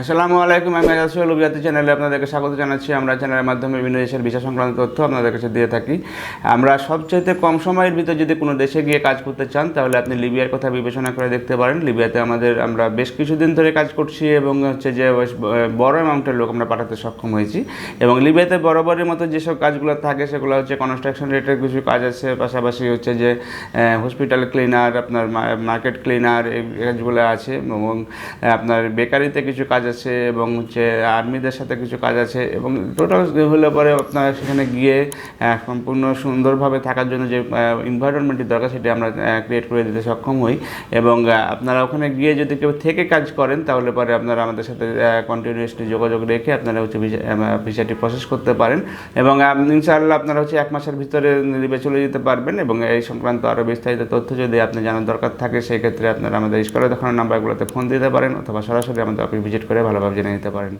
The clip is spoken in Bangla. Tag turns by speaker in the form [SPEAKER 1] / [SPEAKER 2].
[SPEAKER 1] আসসালামু আলাইকুম, আমি রাসুল অভিজাতি চ্যানেলে আপনাদেরকে স্বাগত জানাচ্ছি। আমরা চ্যানেলের মাধ্যমে বিভিন্ন দেশের ভিসা সংক্রান্ত তথ্য আপনাদের কাছে দিয়ে থাকি। আমরা সবচাইতে কম সময়ের ভিতরে যদি কোনো দেশে গিয়ে কাজ করতে চান, তাহলে আপনি লিবিয়ার কথা বিবেচনা করে দেখতে পারেন। লিবিয়াতে আমাদের আমরা বেশ কিছুদিন ধরে কাজ করছি এবং হচ্ছে যে বড় অ্যামাউন্টের লোক আমরা পাঠাতে সক্ষম হয়েছি। এবং লিবিয়াতে বরাবরের মতো যেসব কাজগুলো থাকে, সেগুলো হচ্ছে কনস্ট্রাকশন রেটের কিছু কাজ আছে। পাশাপাশি হচ্ছে যে হসপিটাল ক্লিনার আপনার মার্কেট ক্লিনার এই কাজগুলো আছে। এবং আপনার বেকারিতে কিছু কাজ আছে এবং হচ্ছে আর্মিদের সাথে কিছু কাজ আছে এবং টোটাল হলে পরে আপনার সেখানে গিয়ে সম্পূর্ণ সুন্দরভাবে থাকার জন্য যে এনভায়রনমেন্টটি দরকার সেটি আমরা ক্রিয়েট করে দিতে সক্ষম হই। এবং আপনারা ওখানে গিয়ে যদি কেউ থেকে কাজ করেন, তাহলে পরে আপনারা আমাদের সাথে কন্টিনিউয়াসলি যোগাযোগ রেখে আপনারা হচ্ছে ভিসা- ভিসাটি প্রসেস করতে পারেন। এবং ইনশাআল্লাহ আপনারা হচ্ছে এক মাসের ভিতরে লিবে চলে যেতে পারবেন এবং এই সংক্রান্ত আরও বিস্তারিত তথ্য যদি আপনি জানার দরকার থাকে, সেই ক্ষেত্রে আপনারা আমাদের স্কলে দেখানো নাম্বারগুলোতে ফোন দিতে পারেন অথবা সরাসরি আমাদের অফিস ভিজিট করে ভালোভাবে জেনে নিতে পারেন।